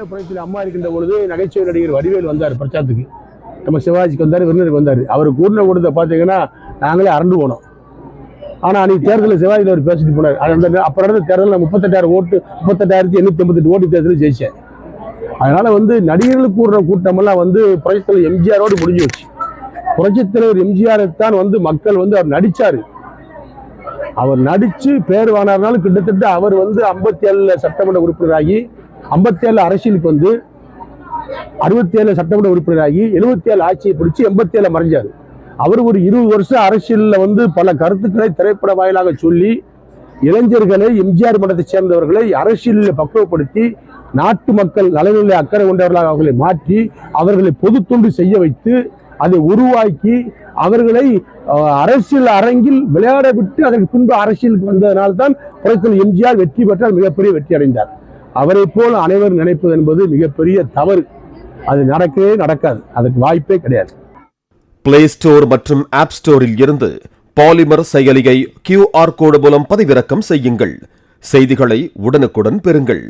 சின்ன புரட்சியில் அம்மா இருக்கின்ற பொழுது நகைச்சுவை நடிகர் வடிவேல் வந்தார் பிரச்சாரத்துக்கு. நம்ம சிவாஜிக்கு வந்தார் விருந்தருக்கு வந்தார். அவர் கூட்டின கூட்டத்தை பார்த்தீங்கன்னா நாங்களே அரண்டு போனோம். ஆனால் அன்னைக்கு தேர்தலில் சிவாஜியில் அவர் பேசிட்டு போனார். அது அந்த அப்புறம் நடந்த தேர்தலில் முப்பத்தெட்டாயிரம் ஓட்டு முப்பத்தெட்டாயிரத்தி எண்ணூற்றி எண்பத்தெட்டு ஓட்டு தேர்தலில் ஜெயிச்சேன். அதனால் வந்து நடிகர்கள் கூடுற கூட்டமெல்லாம் வந்து புரட்சித்தலைவர் எம்ஜிஆரோடு முடிஞ்சு வச்சு புரட்சித்தலைவர் எம்ஜிஆரை தான் வந்து மக்கள் வந்து அவர் நடித்தார் அவர் நடித்து பேர் வாங்கினாலும் கிட்டத்தட்ட அவர் வந்து ஐம்பத்தி ஏழில் சட்டமன்ற உறுப்பினராகி ஐம்பத்தி ஏழு அரசியலுக்கு வந்து அறுபத்தி ஏழு சட்டமன்ற உறுப்பினராகி எழுபத்தி ஏழு ஆட்சியை பிடிச்சி எண்பத்தி ஏழு மறைஞ்சார். அவர் ஒரு இருபது வருஷம் அரசியல்ல வந்து பல கருத்துக்களை திரைப்பட வாயிலாக சொல்லி இளைஞர்களை எம்ஜிஆர் மன்றத்தை சேர்ந்தவர்களை அரசியலில் பக்குவப்படுத்தி நாட்டு மக்கள் நலனிலே அக்கறை கொண்டவர்களாக அவர்களை மாற்றி அவர்களை பொது தொண்டு செய்ய வைத்து அதை உருவாக்கி அவர்களை அரசியல் அரங்கில் விளையாட விட்டு அதற்கு பின்பு அரசியலுக்கு வந்ததனால்தான் புறத்தில் எம்ஜிஆர் வெற்றி பெற்றால் மிகப்பெரிய வெற்றி அடைந்தார். அவரை போல் அனைவரும் நினைப்பது என்பது மிகப்பெரிய தவறு. அது நடக்கவே நடக்காது. அதுக்கு வாய்ப்பே கிடையாது. பிளே ஸ்டோர் மற்றும் ஆப் ஸ்டோரில் இருந்து பாலிமர் செயலியை கியூஆர் கோடு மூலம் பதிவிறக்கம் செய்யுங்கள். செய்திகளை உடனுக்குடன் பெறுங்கள்.